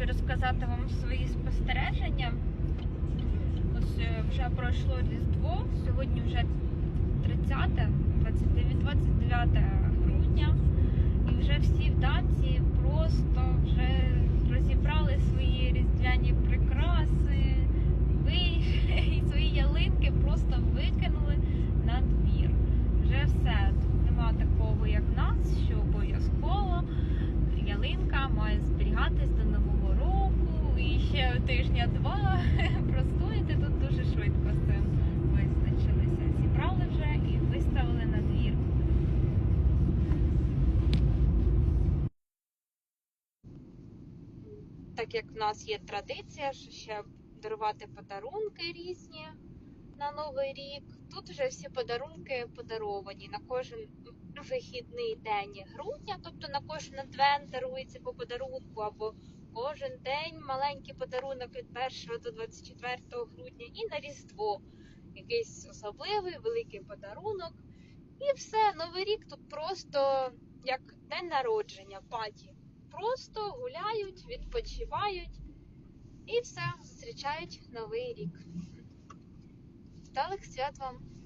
хочу розказати вам свої спостереження. Ось е, вже пройшло Різдво, сьогодні вже 30, 29, 29 грудня. І вже всі в Данці просто вже розібрали свої різдвяні прикраси, ви і свої ялинки просто викинули на двір. Вже все. Тут нема такого, як в нас, що обов'язково ялинка має зберігатись до і ще тижня-два простоїти тут дуже швидко з цим визначилися. Зібрали вже і виставили на двір. Так як в нас є традиція, що ще дарувати подарунки різні на Новий рік. Тут вже всі подарунки подаровані на кожен вихідний день грудня, тобто на кожен адвент дарується по подарунку, або кожен день маленький подарунок від 1 до 24 грудня, і на Різдво якийсь особливий великий подарунок. І все, Новий рік тут просто як день народження, паті. Просто гуляють, відпочивають і все, зустрічають Новий рік. Вдалих свят вам!